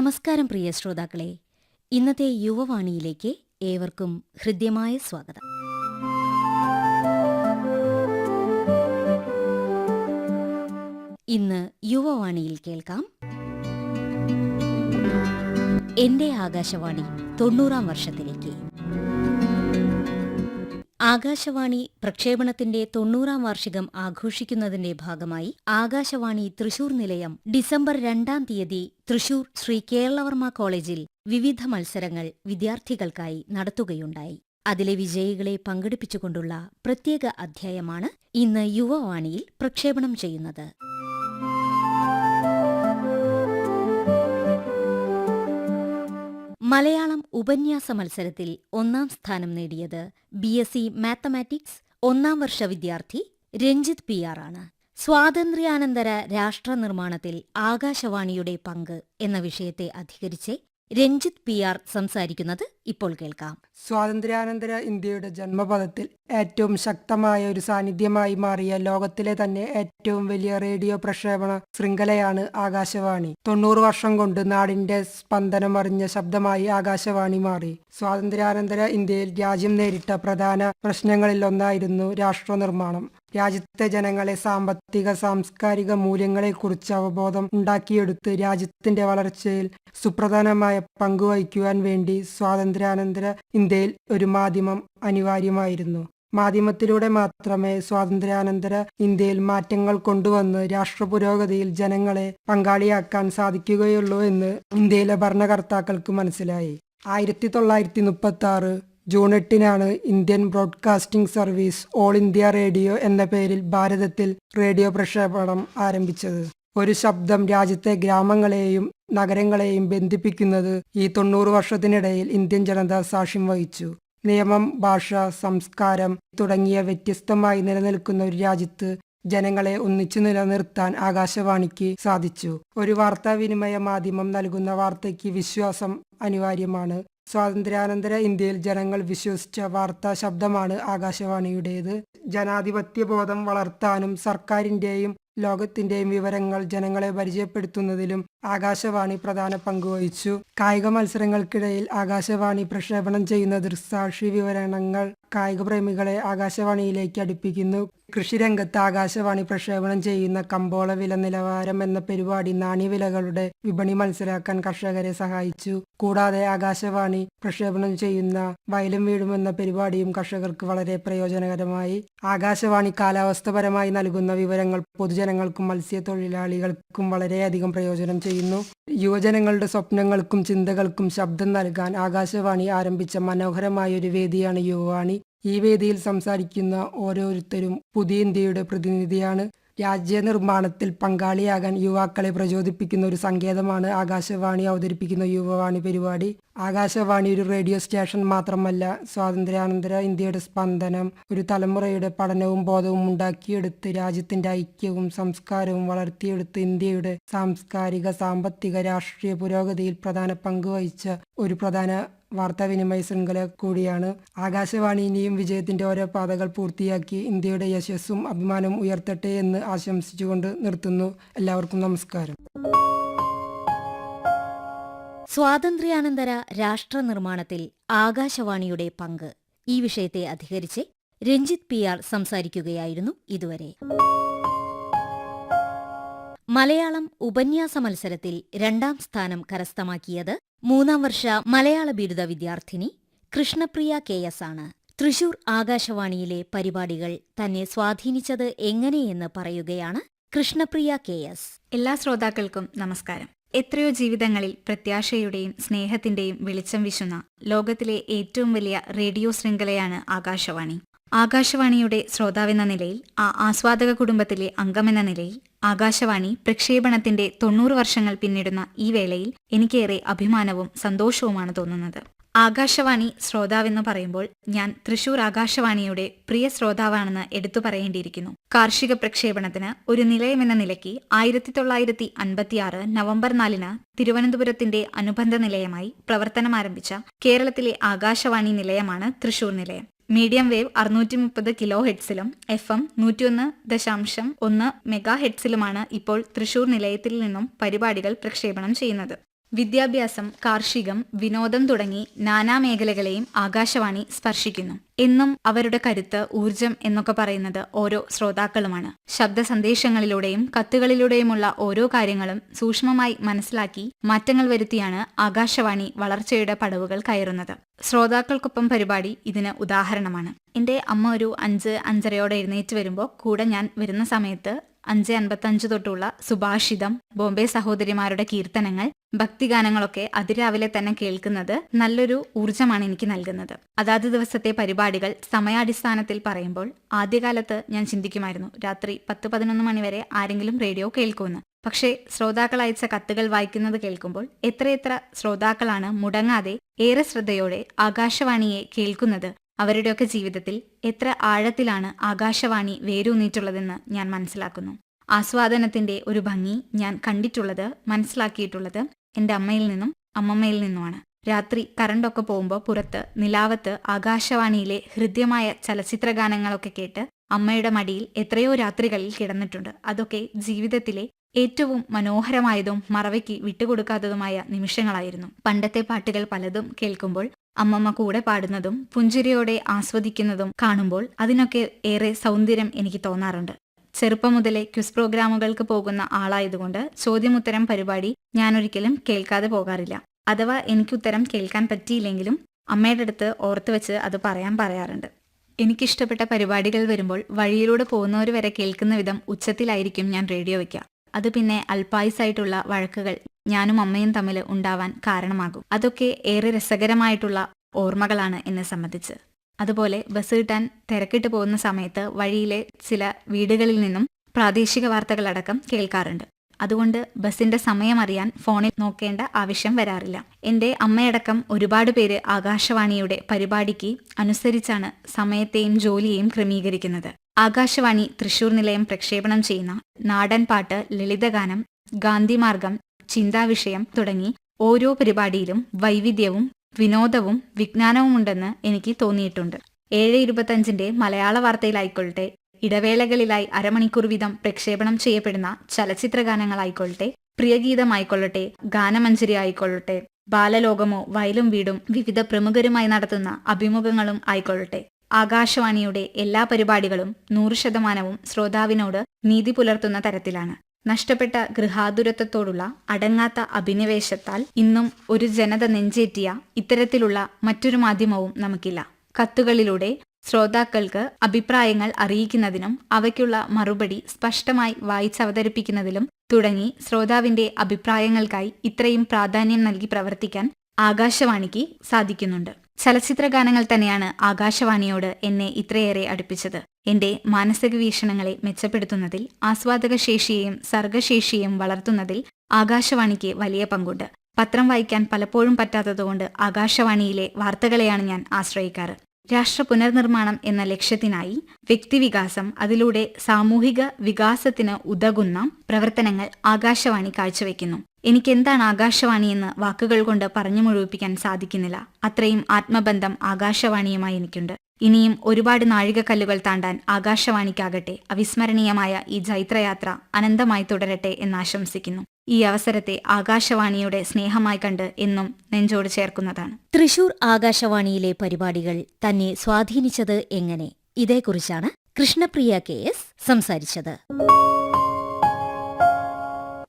നമസ്കാരം പ്രിയ ശ്രോതാക്കളെ. ഇന്നത്തെ യുവവാണിയിലേക്ക് ഏവർക്കും ഹൃദ്യമായ സ്വാഗതം. ഇന്ന് യുവവാണിയിൽ കേൾക്കാം. എന്റെ ആകാശവാണി തൊണ്ണൂറാം വർഷത്തിലേക്ക്. ആകാശവാണി പ്രക്ഷേപണത്തിന്റെ തൊണ്ണൂറാം വാർഷികം ആഘോഷിക്കുന്നതിന്റെ ഭാഗമായി ആകാശവാണി തൃശൂർ നിലയം ഡിസംബർ രണ്ടാം തീയതി തൃശൂർ ശ്രീ കേരളവർമ്മ കോളേജിൽ വിവിധ മത്സരങ്ങൾ വിദ്യാർത്ഥികൾക്കായി നടത്തുകയുണ്ടായി. അതിലെ വിജയികളെ പങ്കെടുപ്പിച്ചുകൊണ്ടുള്ള പ്രത്യേക അധ്യായമാണ് ഇന്ന് യുവവാണിയിൽ പ്രക്ഷേപണം ചെയ്യുന്നത്. മലയാളം ഉപന്യാസ മത്സരത്തിൽ ഒന്നാം സ്ഥാനം നേടിയത് ബി എസ് സി മാത്തമാറ്റിക്സ് ഒന്നാം വർഷ വിദ്യാർത്ഥി രഞ്ജിത് പി ആർ ആണ്. സ്വാതന്ത്ര്യാനന്തര രാഷ്ട്രനിർമ്മാണത്തിൽ ആകാശവാണിയുടെ പങ്ക് എന്ന വിഷയത്തെ അധികരിച്ച് രഞ്ജിത്ത് പി ആർ സംസാരിക്കുന്നത് ഇപ്പോൾ കേൾക്കാം. സ്വാതന്ത്ര്യാനന്തര ഇന്ത്യയുടെ ജന്മപഥത്തിൽ ഏറ്റവും ശക്തമായ ഒരു സാന്നിധ്യമായി മാറിയ ലോകത്തിലെ തന്നെ ഏറ്റവും വലിയ റേഡിയോ പ്രക്ഷേപണ ശൃംഖലയാണ് ആകാശവാണി. തൊണ്ണൂറ് വർഷം കൊണ്ട് നാടിന്റെ സ്പന്ദനം അറിഞ്ഞ ശബ്ദമായി ആകാശവാണി മാറി. സ്വാതന്ത്ര്യാനന്തര ഇന്ത്യയിൽ രാജ്യം നേരിട്ട പ്രധാന പ്രശ്നങ്ങളിൽ ഒന്നായിരുന്നു രാഷ്ട്രനിർമ്മാണം. രാജ്യത്തെ ജനങ്ങളെ സാമ്പത്തിക സാംസ്കാരിക മൂല്യങ്ങളെക്കുറിച്ച് അവബോധം ഉണ്ടാക്കിയെടുത്ത് രാജ്യത്തിന്റെ വളർച്ചയിൽ സുപ്രധാനമായ പങ്കുവഹിക്കുവാൻ വേണ്ടി സ്വാതന്ത്ര്യാനന്തര ഇന്ത്യയിൽ ഒരു മാധ്യമം അനിവാര്യമായിരുന്നു. മാധ്യമത്തിലൂടെ മാത്രമേ സ്വാതന്ത്ര്യാനന്തര ഇന്ത്യയിൽ മാറ്റങ്ങൾ കൊണ്ടുവന്ന് രാഷ്ട്ര പുരോഗതിയിൽ ജനങ്ങളെ പങ്കാളിയാക്കാൻ സാധിക്കുകയുള്ളൂ എന്ന് ഇന്ത്യയിലെ ഭരണകർത്താക്കൾക്ക് മനസ്സിലായി. ആയിരത്തി തൊള്ളായിരത്തി മുപ്പത്തി ആറ് ജൂൺ എട്ടിനാണ് Indian broadcasting service All India Radio എന്ന പേരിൽ ഭാരതത്തിൽ റേഡിയോ പ്രക്ഷേപണം ആരംഭിച്ചത്. ഒരു ശബ്ദം രാജ്യത്തെ ഗ്രാമങ്ങളെയും നഗരങ്ങളെയും ബന്ധിപ്പിക്കുന്നത് ഈ തൊണ്ണൂറ് വർഷത്തിനിടയിൽ ഇന്ത്യൻ ജനത സാക്ഷ്യം വഹിച്ചു. നിയമം ഭാഷ സംസ്കാരം തുടങ്ങിയ വ്യത്യസ്തമായി നിലനിൽക്കുന്ന ഒരു രാജ്യത്ത് ജനങ്ങളെ ഒന്നിച്ചു നിലനിർത്താൻ ആകാശവാണിക്ക് സാധിച്ചു. ഒരു വാർത്താവിനിമയ മാധ്യമം നൽകുന്ന വാർത്തയ്ക്ക് വിശ്വാസം അനിവാര്യമാണ്. സ്വാതന്ത്ര്യാനന്തര ഇന്ത്യയിൽ ജനങ്ങൾ വിശ്വസിച്ച വാർത്താ ശബ്ദമാണ് ആകാശവാണിയുടേത്. ജനാധിപത്യ ബോധം വളർത്താനും സർക്കാരിന്റെയും ലോകത്തിന്റെയും വിവരങ്ങൾ ജനങ്ങളെ പരിചയപ്പെടുത്തുന്നതിലും ആകാശവാണി പ്രധാന പങ്കുവഹിച്ചു കായിക മത്സരങ്ങൾക്കിടയിൽ ആകാശവാണി പ്രക്ഷേപണം ചെയ്യുന്ന ദൃക്സാക്ഷി വിവരണങ്ങൾ കായിക പ്രേമികളെ ആകാശവാണിയിലേക്ക് അടുപ്പിക്കുന്നു. കൃഷിരംഗത്ത് ആകാശവാണി പ്രക്ഷേപണം ചെയ്യുന്ന കമ്പോള വില നിലവാരം എന്ന പരിപാടി നാണ്യവിലകളുടെ വിപണി മനസ്സിലാക്കാൻ കർഷകരെ സഹായിച്ചു. കൂടാതെ ആകാശവാണി പ്രക്ഷേപണം ചെയ്യുന്ന വയലും വീടും എന്ന പരിപാടിയും കർഷകർക്ക് വളരെ പ്രയോജനകരമായി. ആകാശവാണി കാലാവസ്ഥപരമായി നൽകുന്ന വിവരങ്ങൾ പൊതുജനങ്ങൾക്കും മത്സ്യത്തൊഴിലാളികൾക്കും വളരെയധികം പ്രയോജനം ചെയ്യുന്നു. യുവജനങ്ങളുടെ സ്വപ്നങ്ങൾക്കും ചിന്തകൾക്കും ശബ്ദം നൽകാൻ ആകാശവാണി ആരംഭിച്ച മനോഹരമായ ഒരു വേദിയാണ് യുവവാണി. ഈ വേദിയിൽ സംസാരിക്കുന്ന ഓരോരുത്തരും പുതിയ ഇന്ത്യയുടെ പ്രതിനിധിയാണ്. രാജ്യനിർമ്മാണത്തിൽ പങ്കാളിയാകാൻ യുവാക്കളെ പ്രചോദിപ്പിക്കുന്ന ഒരു സങ്കേതമാണ് ആകാശവാണി അവതരിപ്പിക്കുന്ന യുവവാണി പരിപാടി. ആകാശവാണി ഒരു റേഡിയോ സ്റ്റേഷൻ മാത്രമല്ല സ്വാതന്ത്ര്യാനന്തര ഇന്ത്യയുടെ സ്പന്ദനം ഒരു തലമുറയുടെ പഠനവും ബോധവും ഉണ്ടാക്കിയെടുത്ത് രാജ്യത്തിന്റെ ഐക്യവും സംസ്കാരവും വളർത്തിയെടുത്ത് ഇന്ത്യയുടെ സാംസ്കാരിക സാമ്പത്തിക രാഷ്ട്രീയ പുരോഗതിയിൽ പ്രധാന പങ്ക് വഹിച്ച ഒരു പ്രധാന വാർത്താവിനിമയ ശൃംഖല കൂടിയാണ്. ആകാശവാണി ഇനിയും വിജയത്തിന്റെ ഓരോ പാതകൾ പൂർത്തിയാക്കി ഇന്ത്യയുടെ യശസ്സും അഭിമാനവും ഉയർത്തട്ടെ എന്ന് ആശംസിച്ചുകൊണ്ട് നിർത്തുന്നു. എല്ലാവർക്കും നമസ്കാരം. സ്വാതന്ത്ര്യാനന്തര രാഷ്ട്ര നിർമ്മാണത്തിൽ ആകാശവാണിയുടെ പങ്ക്. ഈ വിഷയത്തെ അധികരിച്ച് രഞ്ജിത് പി ആർ സംസാരിക്കുകയായിരുന്നു ഇതുവരെ. മലയാളം ഉപന്യാസ മത്സരത്തിൽ രണ്ടാം സ്ഥാനം കരസ്ഥമാക്കിയത് മൂന്നാം വർഷ മലയാള ബിരുദ വിദ്യാർത്ഥിനി കൃഷ്ണപ്രിയ കെ എസ് ആണ്. തൃശൂർ ആകാശവാണിയിലെ പരിപാടികൾ തന്നെ സ്വാധീനിച്ചത് എങ്ങനെയെന്ന് പറയുകയാണ് കൃഷ്ണപ്രിയ കെ എസ്. എല്ലാ ശ്രോതാക്കൾക്കും നമസ്കാരം. എത്രയോ ജീവിതങ്ങളിൽ പ്രത്യാശയുടെയും സ്നേഹത്തിന്റെയും വെളിച്ചം വിശുന്ന ലോകത്തിലെ ഏറ്റവും വലിയ റേഡിയോ ശൃംഖലയാണ് ആകാശവാണി. ആകാശവാണിയുടെ ശ്രോതാവെന്ന നിലയിൽ ആ ആസ്വാദക കുടുംബത്തിലെ അംഗമെന്ന നിലയിൽ ആകാശവാണി പ്രക്ഷേപണത്തിന്റെ തൊണ്ണൂറ് വർഷങ്ങൾ പിന്നിടുന്ന ഈ വേളയിൽ എനിക്കേറെ അഭിമാനവും സന്തോഷവുമാണ് തോന്നുന്നത്. ആകാശവാണി ശ്രോതാവെന്ന് പറയുമ്പോൾ ഞാൻ തൃശൂർ ആകാശവാണിയുടെ പ്രിയ ശ്രോതാവാണെന്ന് എടുത്തു പറയേണ്ടിയിരിക്കുന്നു. കാർഷിക പ്രക്ഷേപണത്തിന് ഒരു നിലയമെന്ന നിലയ്ക്ക് ആയിരത്തി തൊള്ളായിരത്തി അൻപത്തിയാറ് നവംബർ നാലിന് തിരുവനന്തപുരത്തിന്റെ അനുബന്ധ നിലയമായി പ്രവർത്തനം ആരംഭിച്ച കേരളത്തിലെ ആകാശവാണി നിലയമാണ് തൃശൂർ നിലയം. മീഡിയം വേവ് അറുന്നൂറ്റി മുപ്പത് കിലോ ഹെഡ്സിലും എഫ് എം നൂറ്റിയൊന്ന് ദശാംശം ഒന്ന് മെഗാ ഹെഡ്സിലുമാണ് ഇപ്പോൾ തൃശൂർ നിലയത്തിൽ നിന്നും പരിപാടികൾ പ്രക്ഷേപണം ചെയ്യുന്നത്. വിദ്യാഭ്യാസം കാർഷികം വിനോദം തുടങ്ങി നാനാ മേഖലകളെയും ആകാശവാണി സ്പർശിക്കുന്നു. എന്നും അവരുടെ കരുത്ത് ഊർജം എന്നൊക്കെ പറയുന്നത് ഓരോ ശ്രോതാക്കളുമാണ്. ശബ്ദ സന്ദേശങ്ങളിലൂടെയും കത്തുകളിലൂടെയുമുള്ള ഓരോ കാര്യങ്ങളും സൂക്ഷ്മമായി മനസ്സിലാക്കി മാറ്റങ്ങൾ വരുത്തിയാണ് ആകാശവാണി വളർച്ചയുടെ പടവുകൾ കയറുന്നത്. ശ്രോതാക്കൾക്കൊപ്പം പരിപാടി ഇതിന് ഉദാഹരണമാണ്. എന്റെ അമ്മ ഒരു അഞ്ച് അഞ്ചരയോടെ എഴുന്നേറ്റ് വരുമ്പോൾ കൂടെ ഞാൻ വരുന്ന സമയത്ത് അഞ്ച് അൻപത്തഞ്ച് തൊട്ടുള്ള സുഭാഷിതം ബോംബെ സഹോദരിമാരുടെ കീർത്തനങ്ങൾ ഭക്തിഗാനങ്ങളൊക്കെ അതിരാവിലെ തന്നെ കേൾക്കുന്നത് നല്ലൊരു ഊർജമാണ് എനിക്ക് നൽകുന്നത്. അതാത് ദിവസത്തെ പരിപാടികൾ സമയാടിസ്ഥാനത്തിൽ പറയുമ്പോൾ ആദ്യകാലത്ത് ഞാൻ ചിന്തിക്കുമായിരുന്നു രാത്രി പത്ത് പതിനൊന്ന് മണിവരെ ആരെങ്കിലും റേഡിയോ കേൾക്കുമെന്ന്. പക്ഷേ ശ്രോതാക്കൾ അയച്ച കത്തുകൾ വായിക്കുന്നത് കേൾക്കുമ്പോൾ എത്രയെത്ര ശ്രോതാക്കളാണ് മുടങ്ങാതെ ഏറെ ശ്രദ്ധയോടെ ആകാശവാണിയെ കേൾക്കുന്നത് അവരുടെയൊക്കെ ജീവിതത്തിൽ എത്ര ആഴത്തിലാണ് ആകാശവാണി വേരൂന്നിയിട്ടുള്ളതെന്ന് ഞാൻ മനസ്സിലാക്കുന്നു. ആസ്വാദനത്തിന്റെ ഒരു ഭംഗി ഞാൻ കണ്ടിട്ടുള്ളത് മനസ്സിലാക്കിയിട്ടുള്ളത് എന്റെ അമ്മയിൽ നിന്നും അമ്മമ്മയിൽ നിന്നുമാണ്. രാത്രി കറണ്ടൊക്കെ പോകുമ്പോൾ പുറത്ത് നിലാവത്ത് ആകാശവാണിയിലെ ഹൃദ്യമായ ചലച്ചിത്ര ഗാനങ്ങളൊക്കെ കേട്ട് അമ്മയുടെ മടിയിൽ എത്രയോ രാത്രികളിൽ കിടന്നിട്ടുണ്ട്. അതൊക്കെ ജീവിതത്തിലെ ഏറ്റവും മനോഹരമായതും മറവയ്ക്ക് വിട്ടുകൊടുക്കാത്തതുമായ നിമിഷങ്ങളായിരുന്നു. പണ്ടത്തെ പാട്ടുകൾ പലതും കേൾക്കുമ്പോൾ അമ്മമ്മ കൂടെ പാടുന്നതും പുഞ്ചിരിയോടെ ആസ്വദിക്കുന്നതും കാണുമ്പോൾ അതിനൊക്കെ ഏറെ സൗന്ദര്യം എനിക്ക് തോന്നാറുണ്ട്. ചെറുപ്പം മുതലേ ക്വിസ് പ്രോഗ്രാമുകൾക്ക് പോകുന്ന ആളായതുകൊണ്ട് ചോദ്യമുത്തരം പരിപാടി ഞാനൊരിക്കലും കേൾക്കാതെ പോകാറില്ല. അഥവാ എനിക്കുത്തരം കേൾക്കാൻ പറ്റിയില്ലെങ്കിലും അമ്മയുടെ അടുത്ത് ഓർത്തു വെച്ച് അത് പറയാൻ പറയാറുണ്ട്. എനിക്കിഷ്ടപ്പെട്ട പരിപാടികൾ വരുമ്പോൾ വഴിയിലൂടെ പോകുന്നവർ വരെ കേൾക്കുന്ന വിധം ഉച്ചത്തിലായിരിക്കും ഞാൻ റേഡിയോ വയ്ക്കുക. അത് പിന്നെ അൽപായുസായിട്ടുള്ള വഴക്കുകൾ ഞാനും അമ്മയും തമ്മിൽ ഉണ്ടാവാൻ കാരണമാകും. അതൊക്കെ ഏറെ രസകരമായിട്ടുള്ള ഓർമ്മകളാണ് എന്നെ സംബന്ധിച്ച്. അതുപോലെ ബസ് കിട്ടാൻ തിരക്കിട്ട് പോകുന്ന സമയത്ത് വഴിയിലെ ചില വീടുകളിൽ നിന്നും പ്രാദേശിക വാർത്തകളടക്കം കേൾക്കാറുണ്ട്. അതുകൊണ്ട് ബസിന്റെ സമയം അറിയാൻ ഫോണിൽ നോക്കേണ്ട ആവശ്യം വരാറില്ല. എന്റെ അമ്മയടക്കം ഒരുപാട് പേര് ആകാശവാണിയുടെ പരിപാടിക്ക് അനുസരിച്ചാണ് സമയത്തെയും ജോലിയെയും ക്രമീകരിക്കുന്നത്. ആകാശവാണി തൃശൂർ നിലയം പ്രക്ഷേപണം ചെയ്യുന്ന നാടൻപാട്ട് ലളിതഗാനം ഗാന്ധിമാർഗം ചിന്താവിഷയം തുടങ്ങി ഓരോ പരിപാടിയിലും വൈവിധ്യവും വിനോദവും വിജ്ഞാനവുമുണ്ടെന്ന് എനിക്ക് തോന്നിയിട്ടുണ്ട്. ഏഴ് ഇരുപത്തഞ്ചിന്റെ മലയാള വാർത്തയിലായിക്കൊള്ളട്ടെ ഇടവേളകളിലായി അരമണിക്കൂർ വീതം പ്രക്ഷേപണം ചെയ്യപ്പെടുന്ന ചലച്ചിത്ര ഗാനങ്ങളായിക്കൊള്ളട്ടെ പ്രിയഗീതമായിക്കൊള്ളട്ടെ ഗാനമഞ്ജരി ആയിക്കൊള്ളട്ടെ ബാലലോകമോ വയലും വീടും വിവിധ പ്രമുഖരുമായി നടത്തുന്ന അഭിമുഖങ്ങളും ആയിക്കൊള്ളട്ടെ. ആകാശവാണിയുടെ എല്ലാ പരിപാടികളും നൂറ് ശതമാനവും ശ്രോതാവിനോട് നീതി പുലർത്തുന്ന തരത്തിലാണ്. നഷ്ടപ്പെട്ട ഗൃഹാതുരത്വത്തോടുള്ള അടങ്ങാത്ത അഭിനിവേശത്താൽ ഇന്നും ഒരു ജനത നെഞ്ചേറ്റിയ ഇത്തരത്തിലുള്ള മറ്റൊരു മാധ്യമവും നമുക്കില്ല. കത്തുകളിലൂടെ ശ്രോതാക്കൾക്ക് അഭിപ്രായങ്ങൾ അറിയിക്കുന്നതിനും അവയ്ക്കുള്ള മറുപടി സ്പഷ്ടമായി വായിച്ചവതരിപ്പിക്കുന്നതിലും തുടങ്ങി ശ്രോതാവിന്റെ അഭിപ്രായങ്ങൾക്കായി ഇത്രയും പ്രാധാന്യം നൽകി പ്രവർത്തിക്കാൻ ആകാശവാണിക്ക് സാധിക്കുന്നുണ്ട്. ചലച്ചിത്ര ഗാനങ്ങൾ തന്നെയാണ് ആകാശവാണിയോട് എന്നെ ഇത്രയേറെ അടുപ്പിച്ചത്. എന്റെ മാനസിക വീക്ഷണങ്ങളെ മെച്ചപ്പെടുത്തുന്നതിൽ ആസ്വാദക ശേഷിയെയും സർഗശേഷിയെയും വളർത്തുന്നതിൽ ആകാശവാണിക്ക് വലിയ പങ്കുണ്ട്. പത്രം വായിക്കാൻ പലപ്പോഴും പറ്റാത്തതുകൊണ്ട് ആകാശവാണിയിലെ വാർത്തകളെയാണ് ഞാൻ ആശ്രയിക്കാറ്. രാഷ്ട്ര പുനർനിർമ്മാണം എന്ന ലക്ഷ്യത്തിനായി വ്യക്തിവികാസം അതിലൂടെ സാമൂഹിക വികാസത്തിന് ഉതകുന്ന പ്രവർത്തനങ്ങൾ ആകാശവാണി കാഴ്ചവെക്കുന്നു. എനിക്കെന്താണ് ആകാശവാണി എന്ന് വാക്കുകൾ കൊണ്ട് പറഞ്ഞു മുഴുവിപ്പിക്കാൻ സാധിക്കുന്നില്ല. അത്രയും ആത്മബന്ധം ആകാശവാണിയുമായി എനിക്കുണ്ട്. ഇനിയും ഒരുപാട് നാഴികക്കല്ലുകൾ താണ്ടാൻ ആകാശവാണിക്കാകട്ടെ അവിസ്മരണീയമായ ഈ ജൈത്രയാത്ര അനന്തമായി തുടരട്ടെ എന്നാശംസിക്കുന്നു ഈ അവസരത്തെ ആകാശവാണിയുടെ സ്നേഹമായി കണ്ട് എന്നും നെഞ്ചോട് ചേർക്കുന്നതാണ്. തൃശൂർ ആകാശവാണിയിലെ പരിപാടികൾ തന്നെ സ്വാധീനിച്ചത് എങ്ങനെ? ഇതേക്കുറിച്ചാണ് കൃഷ്ണപ്രിയ കെ എസ് സംസാരിച്ചത്.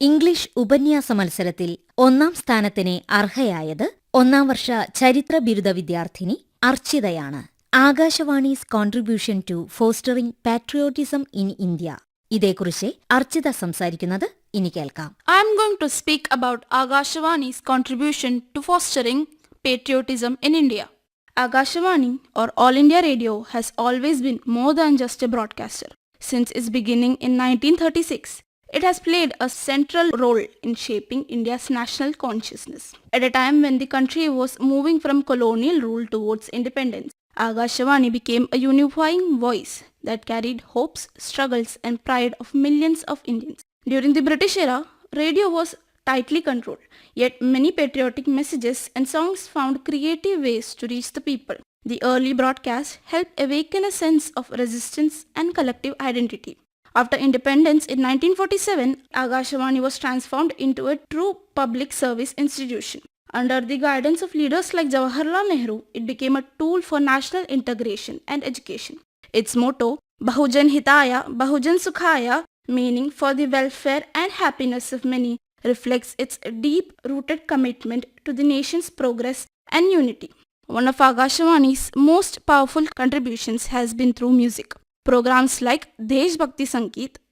ഇംഗ്ലീഷ് ഉപന്യാസ മത്സരത്തിൽ ഒന്നാം സ്ഥാനത്തിന് അർഹയായത് ഒന്നാം വർഷ ചരിത്ര ബിരുദ വിദ്യാർത്ഥിനി അർച്ചിതയാണ്. Akashvani's contribution to fostering patriotism in India ഇതേക്കുറിച്ച് അർച്ചിത സംസാരിക്കുന്നത് ഇനി കേൾക്കാം. I'm going to speak about Akashvani's contribution to fostering patriotism in India Akashvani or All India Radio has always been more than just a broadcaster since is beginning in nineteen thirty six it has played a central role in shaping India's national consciousness. At a time when the country was moving from colonial rule towards independence, Agashawani became a unifying voice that carried hopes, struggles and pride of millions of Indians. During the British era, radio was tightly controlled, yet many patriotic messages and songs found creative ways to reach the people. The early broadcasts helped awaken a sense of resistance and collective identity. After independence in 1947, Agashawani was transformed into a true public service institution. Under the guidance of leaders like Jawaharlal Nehru, it became a tool for national integration and education. Its motto, Bahujan Hitaya, Bahujan Sukhaya, meaning for the welfare and happiness of many, reflects its deep-rooted commitment to the nation's progress and unity. One of Agashawani's most powerful contributions has been through music. Programs like Desh Bhakti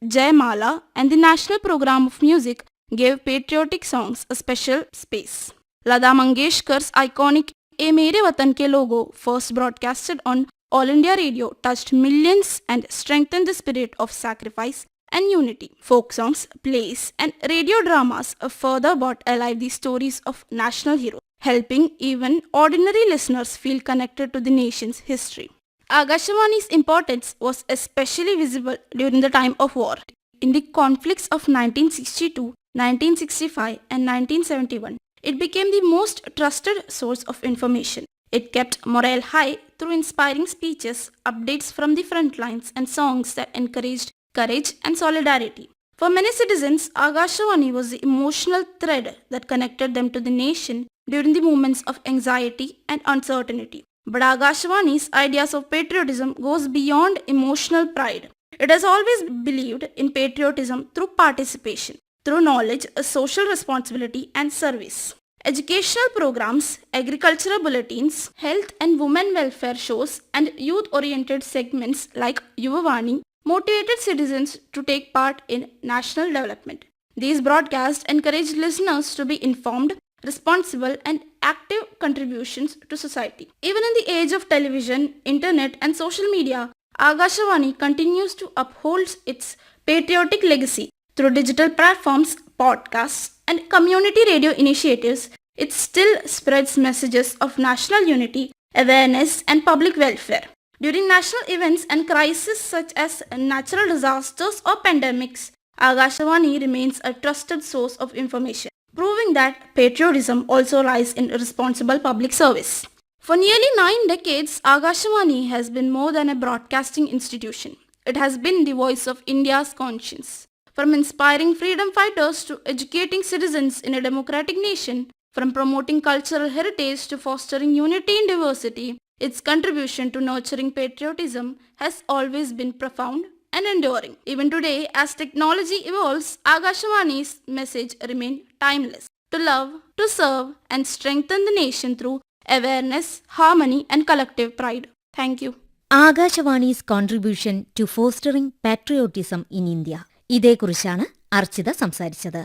Jai Mala and the National Program of Music gave patriotic songs a special space. Lada Mangeshkar's iconic A Mere Watan Ke Logo, first broadcasted on All India Radio, touched millions and strengthened the spirit of sacrifice and unity. Folk songs, plays, and radio dramas further brought alive the stories of national heroes, helping even ordinary listeners feel connected to the nation's history. Agashawani's importance was especially visible during the time of war. In the conflicts of 1962, 1965 and 1971, it became the most trusted source of information. It kept morale high through inspiring speeches, updates from the front lines and songs that encouraged courage and solidarity. For many citizens, Agashawani was the emotional thread that connected them to the nation during the moments of anxiety and uncertainty. But Agashawani's ideas of patriotism goes beyond emotional pride. It has always believed in patriotism through participation, through knowledge, a social responsibility and service. Educational programs, agricultural bulletins, health and women welfare shows and youth-oriented segments like Yuvavani motivated citizens to take part in national development. These broadcasts encourage listeners to be informed, responsible and active contributions to society. Even in the age of television, internet and social media, Agashawani continues to uphold its patriotic legacy through digital platforms, podcasts and community radio initiatives. It still spreads messages of national unity, awareness and public welfare. During national events and crises such as natural disasters or pandemics, Agashawani remains a trusted source of information, proving that patriotism also lies in responsible public service. For nearly nine decades, Agashawani has been more than a broadcasting institution. It has been the voice of India's conscience. From inspiring freedom fighters to educating citizens in a democratic nation, from promoting cultural heritage to fostering unity in diversity, its contribution to nurturing patriotism has always been profound and enduring. Even today, as technology evolves, Agashawani's message remains timeless. To love, to serve and strengthen the nation through awareness, harmony and collective pride. Thank you. Akashvani's contribution to fostering patriotism in India ഇതേക്കുറിച്ചാണ് Archita സംസാരിച്ചത്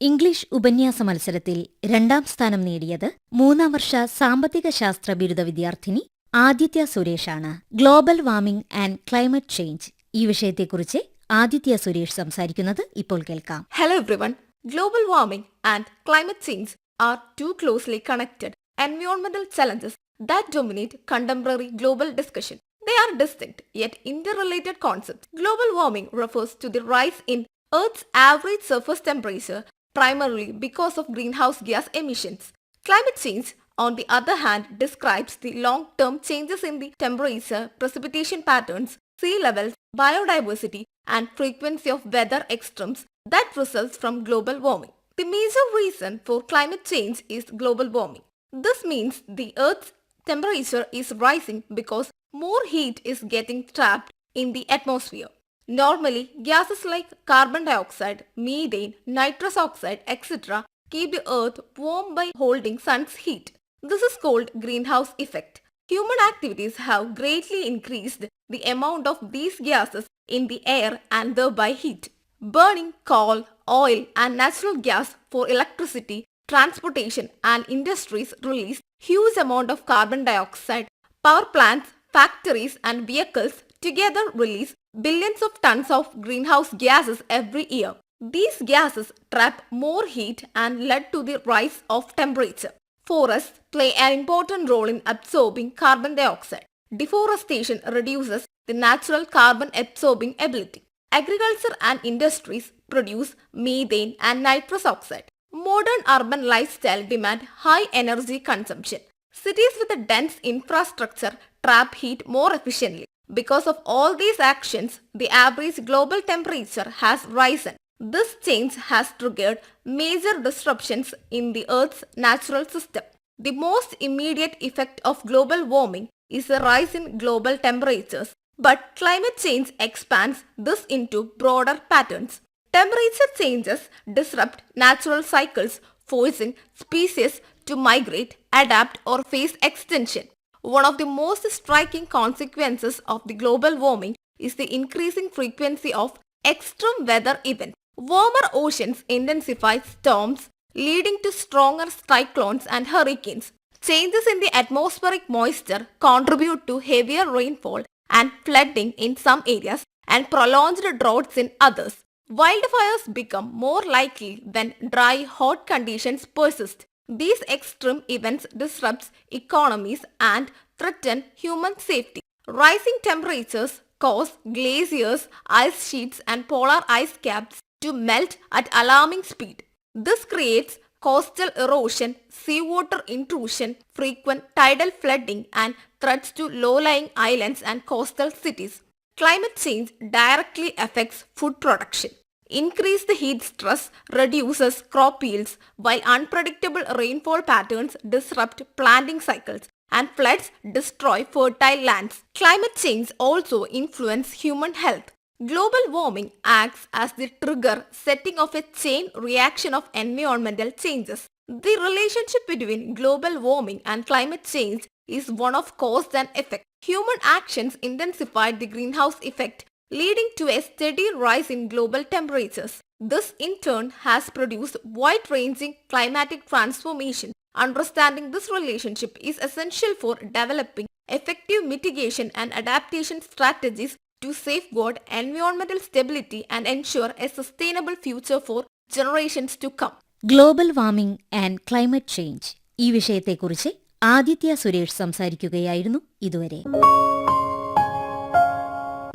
English ഉപന്യാസ മത്സരത്തിൽ രണ്ടാം സ്ഥാനം നേടിയത് മൂന്നാം വർഷ സാമ്പത്തിക ശാസ്ത്ര ബിരുദ വിദ്യാർത്ഥിനി Aditya സുരേഷാണ് global warming and climate change ഈ വിഷയത്തെക്കുറിച്ച് ആദിത്യ സുരേഷ് സംസാരിക്കുന്നത് ഇപ്പോൾ കേൾക്കാം Hello everyone. Global warming and climate change are too closely connected environmental challenges that dominate contemporary global discussion. They are distinct yet interrelated concepts. Global warming refers to the rise in Earth's average surface temperature primarily because of greenhouse gas emissions. Climate change, on the other hand, describes the long-term changes in the temperature, precipitation patterns, sea levels, biodiversity, and frequency of weather extremes that results from global warming. The major reason for climate change is global warming. This means the Earth's temperature is rising because more heat is getting trapped in the atmosphere. Normally, gases like carbon dioxide, methane, nitrous oxide, etc. keep the earth warm by holding sun's heat. This is called greenhouse effect. Human activities have greatly increased the amount of these gases in the air and thereby heat. Burning coal, oil and natural gas for electricity, transportation and industries release huge amount of carbon dioxide. Power plants, factories and vehicles together release billions of tons of greenhouse gases every year. These gases trap more heat and lead to the rise of temperature. Forests play an important role in absorbing carbon dioxide. Deforestation reduces the natural carbon absorbing ability. Agriculture and industries produce methane and nitrous oxide. Modern urban lifestyle demand high energy consumption. Cities with a dense infrastructure trap heat more efficiently. Because of all these actions, the average global temperature has risen. This change has triggered major disruptions in the Earth's natural system. The most immediate effect of global warming is a rise in global temperatures, but climate change expands this into broader patterns. Temperature changes disrupt natural cycles, forcing species to migrate, adapt, or face extinction. One of the most striking consequences of the global warming is the increasing frequency of extreme weather events. Warmer oceans intensify storms, leading to stronger cyclones and hurricanes. Changes in the atmospheric moisture contribute to heavier rainfall and flooding in some areas and prolonged droughts in others. Wildfires become more likely when dry, hot conditions persist. These extreme events disrupt economies and threaten human safety. Rising temperatures cause glaciers, ice sheets and polar ice caps to melt at alarming speed. This creates coastal erosion, seawater intrusion, frequent tidal flooding and threats to low-lying islands and coastal cities. Climate change directly affects food production. Increased heat stress reduces crop yields while unpredictable rainfall patterns disrupt planting cycles and floods destroy fertile lands. Climate change also influence human health. Global warming acts as the trigger setting of a chain reaction of environmental changes. The relationship between global warming and climate change is one of cause and effect. Human actions intensified the greenhouse effect, leading to a steady rise in global temperatures. This in turn has produced wide-ranging climatic transformation. Understanding this relationship is essential for developing effective mitigation and adaptation strategies to safeguard environmental stability and ensure a sustainable future for generations to come. Global warming and climate change ഈ വിഷയത്തെക്കുറിച്ച് ആദിത്യ സുരേഷ് സംസാരിക്കുകയായിരുന്നു ഇതുവരെ.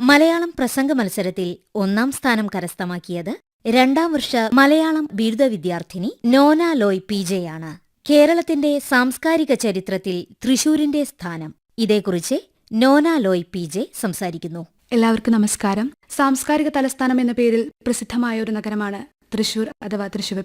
മലയാളം പ്രസംഗ മത്സരത്തിൽ ഒന്നാം സ്ഥാനം കരസ്ഥമാക്കിയത് രണ്ടാം വർഷ മലയാളം ബിരുദ വിദ്യാർത്ഥിനി നോന ലോയ് പി ജെയാണ് കേരളത്തിന്റെ സാംസ്കാരിക ചരിത്രത്തിൽ തൃശൂരിന്റെ സ്ഥാനം. ഇതേക്കുറിച്ച് നോന ലോയ് പി ജെ സംസാരിക്കുന്നു. എല്ലാവർക്കും നമസ്കാരം. സാംസ്കാരിക തലസ്ഥാനം എന്ന പേരിൽ പ്രസിദ്ധമായ ഒരു നഗരമാണ് തൃശൂർ അഥവാ തൃശൂർ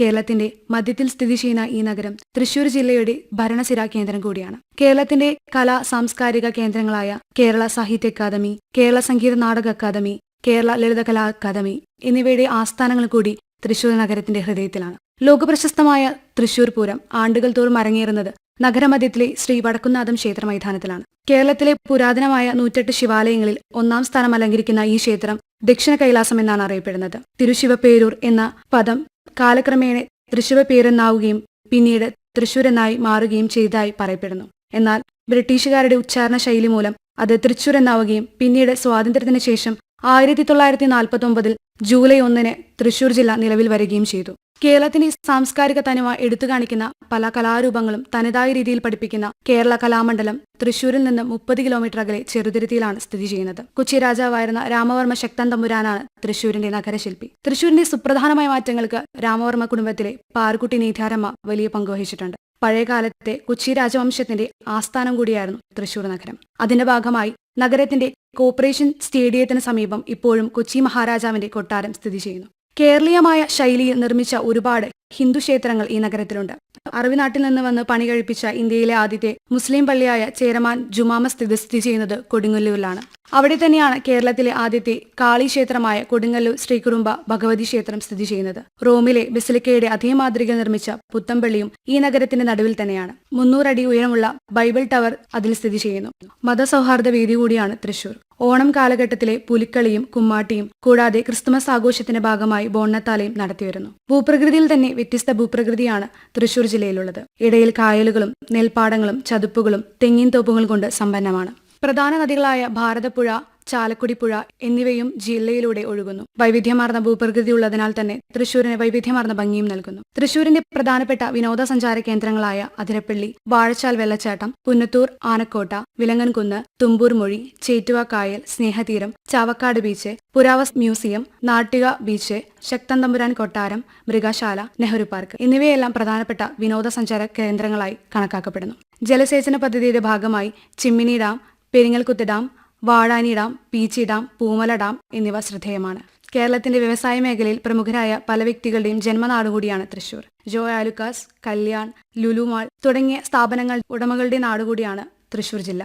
കേരളത്തിന്റെ മധ്യത്തിൽ സ്ഥിതി ചെയ്യുന്ന ഈ നഗരം തൃശൂർ ജില്ലയുടെ ഭരണസിരാ കേന്ദ്രം കൂടിയാണ്. കേരളത്തിന്റെ കലാ സാംസ്കാരിക കേന്ദ്രങ്ങളായ കേരള സാഹിത്യ academy Kerala Sangeetha Nataka academy Kerala Lalithakala academy എന്നിവയുടെ ആസ്ഥാനങ്ങൾ കൂടി തൃശൂർ നഗരത്തിന്റെ ഹൃദയത്തിലാണ്. ലോകപ്രശസ്തമായ തൃശൂർ പൂരം ആണ്ടുകൾ തോറും അരങ്ങേറുന്നത് നഗരമധ്യത്തിലെ ശ്രീ വടക്കുന്നാഥം ക്ഷേത്ര മൈതാനത്തിലാണ് കേരളത്തിലെ പുരാതനമായ നൂറ്റെട്ട് ശിവാലയങ്ങളിൽ ഒന്നാം സ്ഥാനം അലങ്കരിക്കുന്ന ഈ ക്ഷേത്രം ദക്ഷിണ കൈലാസം എന്നാണ് അറിയപ്പെടുന്നത്. തിരുശിവപേരൂർ എന്ന പദം കാലക്രമേണ തൃശിവപേരെന്നാവുകയും പിന്നീട് തൃശൂർ എന്നായി മാറുകയും ചെയ്തതായി പറയപ്പെടുന്നു. എന്നാൽ ബ്രിട്ടീഷുകാരുടെ ഉച്ചാരണ ശൈലി മൂലം അത് തൃശൂർ എന്നാവുകയും പിന്നീട് സ്വാതന്ത്ര്യത്തിന് ശേഷം ആയിരത്തി തൊള്ളായിരത്തി നാൽപ്പത്തി ഒമ്പതിൽ ജൂലൈ ഒന്നിന് തൃശൂർ ജില്ല നിലവിൽ വരികയും ചെയ്തു. കേരളത്തിന്റെ സാംസ്കാരിക തനിമ എടുത്തു കാണിക്കുന്ന പല കലാരൂപങ്ങളും തനതായ രീതിയിൽ പഠിപ്പിക്കുന്ന കേരള കലാമണ്ഡലം തൃശൂരിൽ നിന്ന് മുപ്പത് കിലോമീറ്റർ അകലെ ചെറുതുരുത്തിയിലാണ് സ്ഥിതി ചെയ്യുന്നത്. കൊച്ചി രാജാവായിരുന്ന രാമവർമ്മ ശക്തൻ തമ്പുരാനാണ് തൃശൂരിന്റെ നഗരശില്പി. തൃശൂരിന്റെ സുപ്രധാനമായ മാറ്റങ്ങൾക്ക് രാമവർമ്മ കുടുംബത്തിലെ പാർക്കുട്ടി നീധാരമ്മ വലിയ പങ്കുവഹിച്ചിട്ടുണ്ട് പഴയകാലത്തെ കൊച്ചി രാജവംശത്തിന്റെ ആസ്ഥാനം കൂടിയായിരുന്നു തൃശൂർ നഗരം. അതിന്റെ ഭാഗമായി നഗരത്തിന്റെ കോർപ്പറേഷൻ സ്റ്റേഡിയത്തിന് സമീപം ഇപ്പോഴും കൊച്ചി മഹാരാജാവിന്റെ കൊട്ടാരം സ്ഥിതി ചെയ്യുന്നു. കേരളീയമായ ശൈലിയിൽ നിർമ്മിച്ച ഒരുപാട് ഹിന്ദു ക്ഷേത്രങ്ങൾ ഈ നഗരത്തിലുണ്ട്. അറബിനാട്ടിൽ നിന്ന് വന്ന് പണി കഴിപ്പിച്ച ഇന്ത്യയിലെ ആദ്യത്തെ മുസ്ലിം പള്ളിയായ ചേരമാൻ ജുമാമ സ്ഥിതി സ്ഥിതി ചെയ്യുന്നത് കൊടുങ്ങല്ലൂരിലാണ്. അവിടെ തന്നെയാണ് കേരളത്തിലെ ആദ്യത്തെ കാളി ക്ഷേത്രമായ കൊടുങ്ങല്ലൂർ ശ്രീകുറുമ്പ ഭഗവതി ക്ഷേത്രം സ്ഥിതി ചെയ്യുന്നത്. റോമിലെ ബിസിലിക്കയുടെ അതേ മാതൃക നിർമ്മിച്ച പുത്തമ്പള്ളിയും ഈ നഗരത്തിന്റെ നടുവിൽ തന്നെയാണ്. മുന്നൂറടി ഉയരമുള്ള ബൈബിൾ ടവർ അതിൽ സ്ഥിതി ചെയ്യുന്നു. മതസൗഹാർദ്ദ വേദി കൂടിയാണ് തൃശൂർ ഓണം കാലഘട്ടത്തിലെ പുലിക്കളിയും കുമ്മാട്ടിയും കൂടാതെ ക്രിസ്തുമസ് ആഘോഷത്തിന്റെ ഭാഗമായി ബോണ്ണത്താലയും നടത്തിവരുന്നു. ഭൂപ്രകൃതിയിൽ തന്നെ വ്യത്യസ്ത ഭൂപ്രകൃതിയാണ് തൃശൂർ ജില്ലയിലുള്ളത്. ഇടയിൽ കായലുകളും നെൽപ്പാടങ്ങളും ചതുപ്പുകളും തെങ്ങിൻ തോപ്പുകൾ കൊണ്ട് സമ്പന്നമാണ്. പ്രധാന നദികളായ ഭാരതപ്പുഴ ചാലക്കുടി പുഴ എന്നിവയും ജില്ലയിലൂടെ ഒഴുകുന്നു. വൈവിധ്യമാർന്ന ഭൂപ്രകൃതി ഉള്ളതിനാൽ തന്നെ തൃശൂരിന് വൈവിധ്യമാർന്ന ഭംഗിയും നൽകുന്നു. തൃശൂരിന്റെ പ്രധാനപ്പെട്ട വിനോദസഞ്ചാര കേന്ദ്രങ്ങളായ അതിരപ്പള്ളി വാഴച്ചാൽ വെള്ളച്ചാട്ടം പുന്നത്തൂർ ആനക്കോട്ട വിലങ്ങൻകുന്ന് തുമ്പൂർ മൊഴി ചേറ്റുവ കായൽ സ്നേഹതീരം ചാവക്കാട് ബീച്ച് പുരാവസ് മ്യൂസിയം നാട്ടിക ബീച്ച് ശക്തൻ തമ്പുരാൻ കൊട്ടാരം മൃഗശാല നെഹ്റു പാർക്ക് എന്നിവയെല്ലാം പ്രധാനപ്പെട്ട വിനോദസഞ്ചാര കേന്ദ്രങ്ങളായി കണക്കാക്കപ്പെടുന്നു. ജലസേചന പദ്ധതിയുടെ ഭാഗമായി Chimmini dam Peringalkuthu dam Vazhani dam Peechi dam Poomala dam എന്നിവ ശ്രദ്ധേയമാണ്. കേരളത്തിന്റെ വ്യവസായ മേഖലയിൽ പ്രമുഖരായ പല വ്യക്തികളുടെയും ജന്മനാടുകൂടിയാണ് തൃശൂർ ജോ ആലുക്കാസ് കല്യാൺ ലുലുമാൾ തുടങ്ങിയ സ്ഥാപനങ്ങൾ ഉടമകളുടെ നാടുകൂടിയാണ് തൃശൂർ ജില്ല.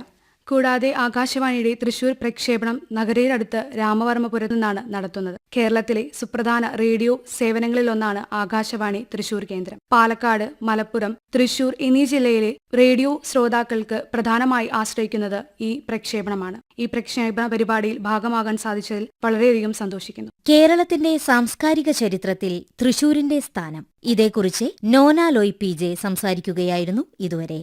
കൂടാതെ ആകാശവാണിയുടെ തൃശൂർ പ്രക്ഷേപണം നഗരയിലടുത്ത് രാമവർമ്മപുരത്തു നിന്നാണ് നടത്തുന്നത്. കേരളത്തിലെ സുപ്രധാന റേഡിയോ സേവനങ്ങളിലൊന്നാണ് ആകാശവാണി തൃശൂർ കേന്ദ്രം. പാലക്കാട് മലപ്പുറം തൃശൂർ എന്നീ ജില്ലയിലെ റേഡിയോ ശ്രോതാക്കൾക്ക് പ്രധാനമായി ആശ്രയിക്കുന്നത് ഈ പ്രക്ഷേപണമാണ്. ഈ പ്രക്ഷേപണ പരിപാടിയിൽ ഭാഗമാകാൻ സാധിച്ചതിൽ വളരെയധികം സന്തോഷിക്കുന്നു. കേരളത്തിന്റെ സാംസ്കാരിക ചരിത്രത്തിൽ തൃശൂരിന്റെ സ്ഥാനം. ഇതേക്കുറിച്ച് നോന ലോയ് പി ജെ സംസാരിക്കുകയായിരുന്നു ഇതുവരെ.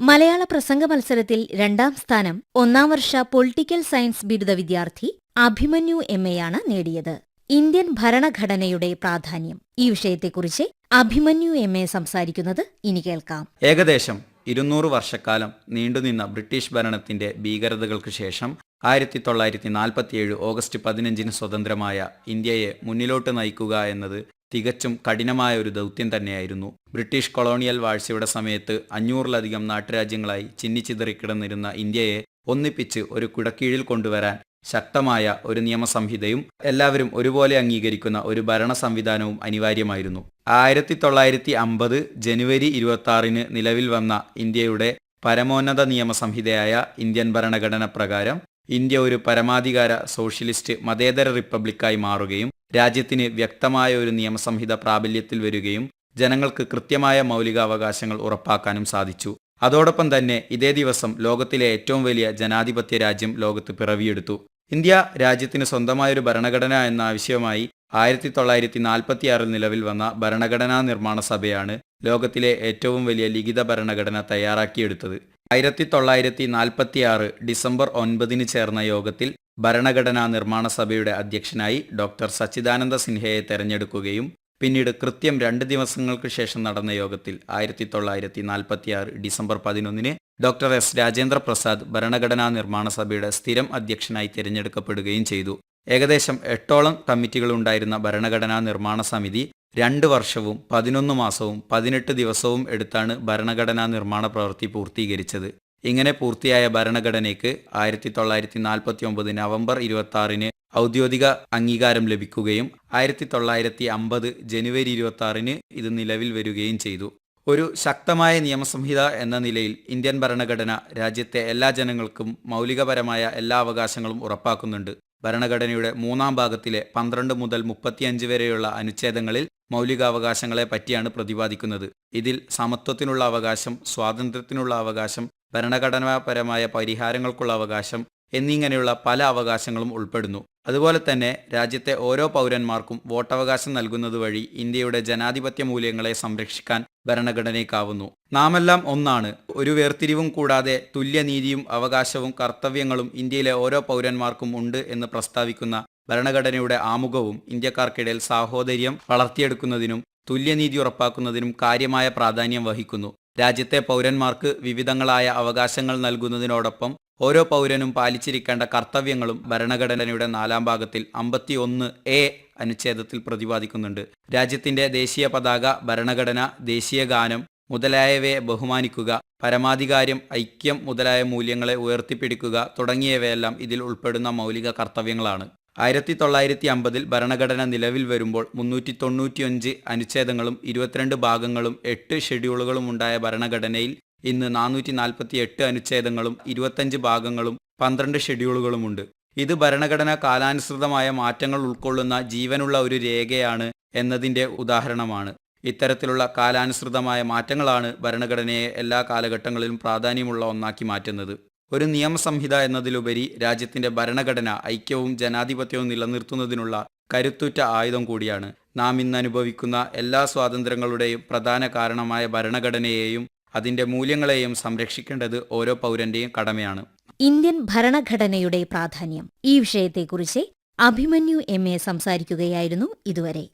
മലയാള പ്രസംഗ മത്സരത്തിൽ രണ്ടാം സ്ഥാനം ഒന്നാം വർഷ പൊളിറ്റിക്കൽ സയൻസ് ബിരുദ വിദ്യാർത്ഥി അഭിമന്യു എം എയാണ് നേടിയത്. ഇന്ത്യൻ ഭരണഘടനയുടെ പ്രാധാന്യം. ഈ വിഷയത്തെക്കുറിച്ച് അഭിമന്യു എം എ സംസാരിക്കുന്നത് ഇനി കേൾക്കാം. ഏകദേശം ഇരുന്നൂറ് വർഷക്കാലം നീണ്ടുനിന്ന ബ്രിട്ടീഷ് ഭരണത്തിന്റെ ഭീകരതകൾക്ക് ശേഷം ആയിരത്തി തൊള്ളായിരത്തി നാൽപ്പത്തിയേഴ് ഓഗസ്റ്റ് പതിനഞ്ചിന് സ്വതന്ത്രമായ ഇന്ത്യയെ മുന്നിലോട്ട് നയിക്കുക എന്നത് തികച്ചും കഠിനമായ ഒരു ദൗത്യം തന്നെയായിരുന്നു. ബ്രിട്ടീഷ് കൊളോണിയൽ വാഴ്ചയുടെ സമയത്ത് അഞ്ഞൂറിലധികം നാട്ടുരാജ്യങ്ങളായി ചിന്നിച്ചിതറിക്കിടന്നിരുന്ന ഇന്ത്യയെ ഒന്നിപ്പിച്ച് ഒരു കുടക്കീഴിൽ കൊണ്ടുവരാൻ ശക്തമായ ഒരു നിയമസംഹിതയും എല്ലാവരും ഒരുപോലെ അംഗീകരിക്കുന്ന ഒരു ഭരണ സംവിധാനവും അനിവാര്യമായിരുന്നു. ആയിരത്തി തൊള്ളായിരത്തി അമ്പത് ജനുവരി ഇരുപത്തി ആറിന് നിലവിൽ വന്ന ഇന്ത്യയുടെ പരമോന്നത നിയമസംഹിതയായ ഇന്ത്യൻ ഭരണഘടന പ്രകാരം ഇന്ത്യ ഒരു പരമാധികാര സോഷ്യലിസ്റ്റ് മതേതര റിപ്പബ്ലിക്കായി മാറുകയും രാജ്യത്തിന് വ്യക്തമായ ഒരു നിയമസംഹിത പ്രാബല്യത്തിൽ വരികയും ജനങ്ങൾക്ക് കൃത്യമായ മൗലികാവകാശങ്ങൾ ഉറപ്പാക്കാനും സാധിച്ചു. അതോടൊപ്പം തന്നെ ഇതേ ദിവസം ലോകത്തിലെ ഏറ്റവും വലിയ ജനാധിപത്യ രാജ്യം ലോകത്ത് പിറവിയെടുത്തു. ഇന്ത്യ രാജ്യത്തിന് സ്വന്തമായൊരു ഭരണഘടന എന്ന ആവശ്യവുമായി ആയിരത്തി തൊള്ളായിരത്തി നാൽപ്പത്തിയാറിൽ നിലവിൽ വന്ന ഭരണഘടനാ നിർമ്മാണ സഭയാണ് ലോകത്തിലെ ഏറ്റവും വലിയ ലിഖിത ഭരണഘടന തയ്യാറാക്കിയെടുത്തത്. ആയിരത്തി തൊള്ളായിരത്തി നാൽപ്പത്തിയാറ് ഡിസംബർ ഒൻപതിന് ചേർന്ന യോഗത്തിൽ ഭരണഘടനാ നിർമ്മാണ സഭയുടെ അധ്യക്ഷനായി ഡോക്ടർ സച്ചിദാനന്ദ സിൻഹയെ തെരഞ്ഞെടുക്കുകയും പിന്നീട് കൃത്യം രണ്ട് ദിവസങ്ങൾക്ക് ശേഷം നടന്ന യോഗത്തിൽ ആയിരത്തി തൊള്ളായിരത്തി നാൽപ്പത്തിയാറ് ഡിസംബർ പതിനൊന്നിന് ഡോക്ടർ എസ് രാജേന്ദ്ര പ്രസാദ് ഭരണഘടനാ നിർമ്മാണ സഭയുടെ സ്ഥിരം അധ്യക്ഷനായി തിരഞ്ഞെടുക്കപ്പെടുകയും ചെയ്തു. ഏകദേശം എട്ടോളം കമ്മിറ്റികളുണ്ടായിരുന്ന ഭരണഘടനാ നിർമ്മാണ സമിതി രണ്ട് വർഷവും പതിനൊന്ന് മാസവും പതിനെട്ട് ദിവസവും എടുത്താണ് ഭരണഘടനാ നിർമ്മാണ പ്രവൃത്തി പൂർത്തീകരിച്ചത്. ഇങ്ങനെ പൂർത്തിയായ ഭരണഘടനയ്ക്ക് ആയിരത്തി തൊള്ളായിരത്തി നാൽപ്പത്തി ഒമ്പത് നവംബർ ഇരുപത്തി ആറിന് ഔദ്യോഗിക അംഗീകാരം ലഭിക്കുകയും ആയിരത്തി തൊള്ളായിരത്തി അമ്പത് ജനുവരി ഇരുപത്തി ആറിന് ഇത് നിലവിൽ വരികയും ചെയ്തു. ഒരു ശക്തമായ നിയമസംഹിത എന്ന നിലയിൽ ഇന്ത്യൻ ഭരണഘടന രാജ്യത്തെ എല്ലാ ജനങ്ങൾക്കും മൗലികപരമായ എല്ലാ അവകാശങ്ങളും ഉറപ്പാക്കുന്നുണ്ട്. ഭരണഘടനയുടെ മൂന്നാം ഭാഗത്തിലെ പന്ത്രണ്ട് മുതൽ മുപ്പത്തിയഞ്ച് വരെയുള്ള അനുച്ഛേദങ്ങളിൽ മൗലികാവകാശങ്ങളെ പറ്റിയാണ് പ്രതിപാദിക്കുന്നത്. ഇതിൽ സമത്വത്തിനുള്ള അവകാശം സ്വാതന്ത്ര്യത്തിനുള്ള അവകാശം ഭരണഘടനാപരമായ പരിഹാരങ്ങൾക്കുള്ള അവകാശം എന്നിങ്ങനെയുള്ള പല അവകാശങ്ങളും ഉൾപ്പെടുന്നു. അതുപോലെ തന്നെ രാജ്യത്തെ ഓരോ പൗരന്മാർക്കും വോട്ടവകാശം നൽകുന്നത് വഴി ഇന്ത്യയുടെ ജനാധിപത്യ മൂല്യങ്ങളെ സംരക്ഷിക്കാൻ ഭരണഘടനയ്ക്കാവുന്നു. നാമെല്ലാം ഒന്നാണ്. ഒരു വേർതിരിവും കൂടാതെ തുല്യനീതിയും അവകാശവും കർത്തവ്യങ്ങളും ഇന്ത്യയിലെ ഓരോ പൗരന്മാർക്കും ഉണ്ട് എന്ന് പ്രസ്താവിക്കുന്ന ഭരണഘടനയുടെ ആമുഖവും ഇന്ത്യക്കാർക്കിടയിൽ സാഹോദര്യം വളർത്തിയെടുക്കുന്നതിനും തുല്യനീതി ഉറപ്പാക്കുന്നതിനും കാര്യമായ പ്രാധാന്യം വഹിക്കുന്നു. രാജ്യത്തെ പൗരന്മാർക്ക് വിവിധങ്ങളായ അവകാശങ്ങൾ നൽകുന്നതിനോടൊപ്പം ഓരോ പൗരനും പാലിച്ചിരിക്കേണ്ട കർത്തവ്യങ്ങളും ഭരണഘടനയുടെ നാലാം ഭാഗത്തിൽ അമ്പത്തിയൊന്ന് എ അനുച്ഛേദത്തിൽ പ്രതിപാദിക്കുന്നുണ്ട്. രാജ്യത്തിന്റെ ദേശീയ പതാക ഭരണഘടന ദേശീയ ഗാനം മുതലായവയെ ബഹുമാനിക്കുക പരമാധികാരം ഐക്യം മുതലായ മൂല്യങ്ങളെ ഉയർത്തിപ്പിടിക്കുക തുടങ്ങിയവയെല്ലാം ഇതിൽ ഉൾപ്പെടുന്ന മൗലിക കർത്തവ്യങ്ങളാണ്. ആയിരത്തി തൊള്ളായിരത്തി അമ്പതിൽ ഭരണഘടന നിലവിൽ വരുമ്പോൾ മുന്നൂറ്റി തൊണ്ണൂറ്റിയഞ്ച് അനുച്ഛേദങ്ങളും ഇരുപത്തിരണ്ട് ഭാഗങ്ങളും എട്ട് ഷെഡ്യൂളുകളും ഉണ്ടായ ഭരണഘടനയിൽ ഇന്ന് നാനൂറ്റി നാൽപ്പത്തി എട്ട് അനുച്ഛേദങ്ങളും ഇരുപത്തഞ്ച് ഭാഗങ്ങളും പന്ത്രണ്ട് ഷെഡ്യൂളുകളുമുണ്ട്. ഇത് ഭരണഘടന കാലാനുസൃതമായ മാറ്റങ്ങൾ ഉൾക്കൊള്ളുന്ന ജീവനുള്ള ഒരു രേഖയാണ് എന്നതിന്റെ ഉദാഹരണമാണ്. ഇത്തരത്തിലുള്ള കാലാനുസൃതമായ മാറ്റങ്ങളാണ് ഭരണഘടനയെ എല്ലാ കാലഘട്ടങ്ങളിലും പ്രാധാന്യമുള്ള ഒന്നാക്കി മാറ്റുന്നത്. ഒരു നിയമസംഹിത എന്നതിലുപരി രാജ്യത്തിന്റെ ഭരണഘടന ഐക്യവും ജനാധിപത്യവും നിലനിർത്തുന്നതിനുള്ള കരുത്തുറ്റ ആയുധം കൂടിയാണ്. നാം ഇന്ന് അനുഭവിക്കുന്ന എല്ലാ സ്വാതന്ത്ര്യങ്ങളുടെയും പ്രധാന കാരണമായ ഭരണഘടനയെയും അതിന്റെ മൂല്യങ്ങളെയും സംരക്ഷിക്കേണ്ടത് ഓരോ പൗരന്റെയും കടമയാണ്. ഇന്ത്യൻ ഭരണഘടനയുടെ പ്രാധാന്യം. ഈ വിഷയത്തെക്കുറിച്ച് അഭിമന്യു എം എ സംസാരിക്കുകയായിരുന്നു ഇതുവരെ.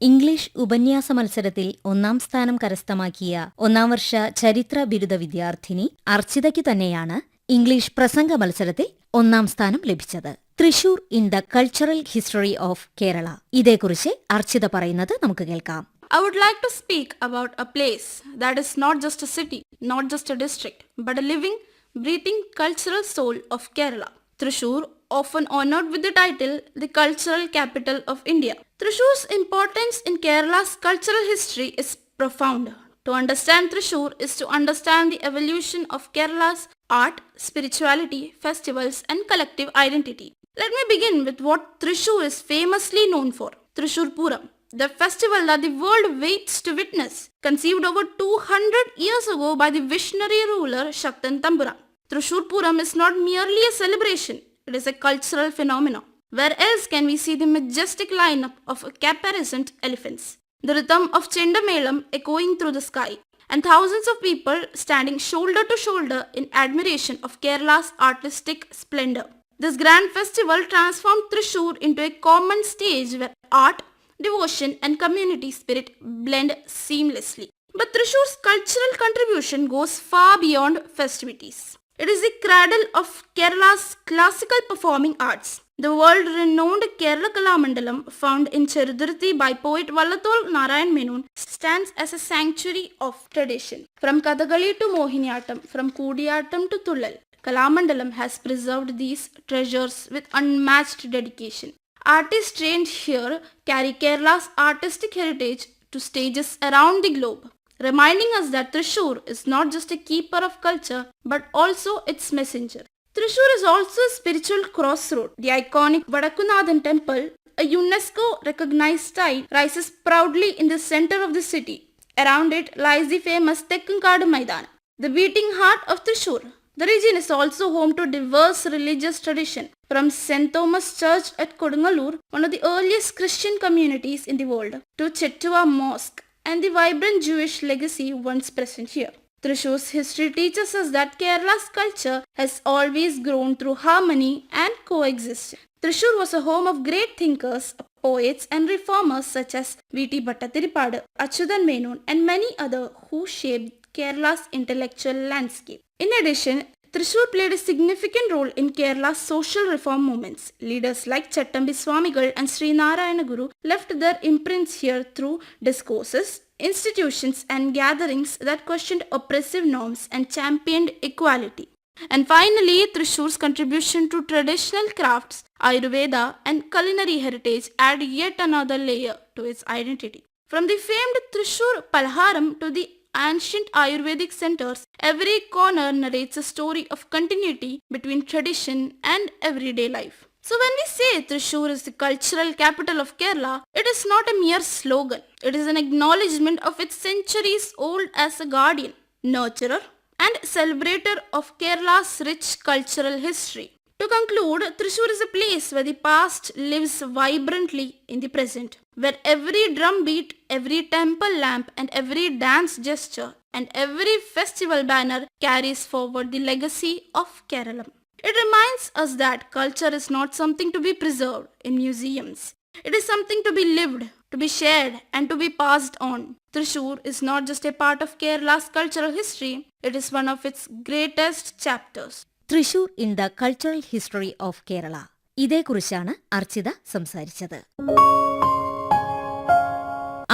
ഇംഗ്ലീഷ് ഉപന്യാസ മത്സരത്തിൽ ഒന്നാം സ്ഥാനം കരസ്ഥമാക്കിയ ഒന്നാം വർഷ ചരിത്ര ബിരുദ വിദ്യാർത്ഥിനി അർച്ചിതയ്ക്കു തന്നെയാണ് ഇംഗ്ലീഷ് പ്രസംഗ മത്സരത്തിൽ ഒന്നാം സ്ഥാനം ലഭിച്ചത്. Thrissur in the cultural history of Kerala. ഇതേക്കുറിച്ച് അർച്ചിത പറയുന്നത് നമുക്ക് കേൾക്കാം. I would like to speak about a place that is not just a city, not just a district, but a living, breathing cultural soul of Kerala. Thrissur, often honored with the title the cultural capital of India. Thrissur's importance in Kerala's cultural history is profound. To understand Thrissur is to understand the evolution of Kerala's art, spirituality, festivals and collective identity. Let me begin with what Thrissur is famously known for. Thrissur Puram, the festival that the world waits to witness, conceived over 200 years ago by the visionary ruler Shaktan Tamburan. Thrissur Puram is not merely a celebration, it is a cultural phenomenon. Where else can we see the majestic lineup of caparisoned elephants, the rhythm of Chendamelam echoing through the sky, and thousands of people standing shoulder to shoulder in admiration of Kerala's artistic splendor. This grand festival transformed Thrissur into a common stage where art, devotion and community spirit blend seamlessly. But Thrissur's cultural contribution goes far beyond festivities. It is the cradle of Kerala's classical performing arts. The world-renowned Kerala Kalamandalam, found in Cheruduruthi by poet Vallathol Narayan Menon, stands as a sanctuary of tradition. From Kathakali to Mohiniyattam, from Kudiyattam to Tullal, Kalamandalam has preserved these treasures with unmatched dedication. Artists trained here carry Kerala's artistic heritage to stages around the globe, reminding us that Thrissur is not just a keeper of culture but also its messenger. Thrissur is also a spiritual crossroad. The iconic Vadakunathan temple, a UNESCO recognized site, rises proudly in the center of the city. Around it lies the famous Tekkunkadu Maidan, the beating heart of Thrissur. The region is also home to diverse religious tradition, from St. Thomas Church at Kodungalur, one of the earliest Christian communities in the world, to Chettua Mosque and the vibrant Jewish legacy once present here. Thrissur's history teaches us that Kerala's culture has always grown through harmony and coexistence. Thrissur was a home of great thinkers, poets and reformers such as V.T. Bhattatirippadu, Achyutan Menon and many others who shaped Kerala's intellectual landscape. In addition, Thrissur played a significant role in Kerala's social reform movements. Leaders like Chattambi Swamigal and Sri Narayana Guru left their imprints here through discourses, institutions and gatherings that questioned oppressive norms and championed equality. And finally, Thrissur's contribution to traditional crafts, Ayurveda and culinary heritage add yet another layer to its identity. From the famed Thrissur Palharam to the ancient Ayurvedic centers, every corner narrates a story of continuity between tradition and everyday life. So when we say Thrissur is the cultural capital of Kerala, it is not a mere slogan. It is an acknowledgement of its centuries old as a guardian, nurturer and celebrator of Kerala's rich cultural history. To conclude, Thrissur is a place where the past lives vibrantly in the present, where every drum beat, every temple lamp and every dance gesture and every festival banner carries forward the legacy of Kerala. It reminds us that culture is not something to be preserved in museums. It is something to be lived, to be shared and to be passed on. Thrissur is not just a part of Kerala's cultural history, it is one of its greatest chapters. Thrissur in the cultural history of Kerala. ഇതേക്കുറിച്ചാണ് Archita സംസാരിച്ചത്.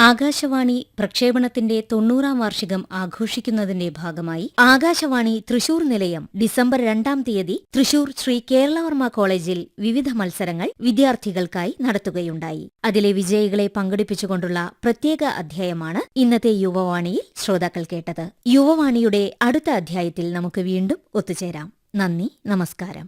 ആകാശവാണി പ്രക്ഷേപണത്തിന്റെ തൊണ്ണൂറാം വാർഷികം ആഘോഷിക്കുന്നതിന്റെ ഭാഗമായി ആകാശവാണി തൃശൂർ നിലയം December രണ്ടാം തീയതി തൃശൂർ ശ്രീ കേരളവർമ്മ കോളേജിൽ വിവിധ മത്സരങ്ങൾ വിദ്യാർത്ഥികൾക്കായി നടത്തുകയുണ്ടായി. അതിലെ വിജയികളെ പങ്കെടുപ്പിച്ചുകൊണ്ടുള്ള പ്രത്യേക അധ്യായമാണ് ഇന്നത്തെ യുവവാണിയിൽ ശ്രോതാക്കൾ കേട്ടത്. യുവവാണിയുടെ അടുത്ത അധ്യായത്തിൽ നമുക്ക് വീണ്ടും ഒത്തുചേരാം. നന്ദി നമസ്കാരം.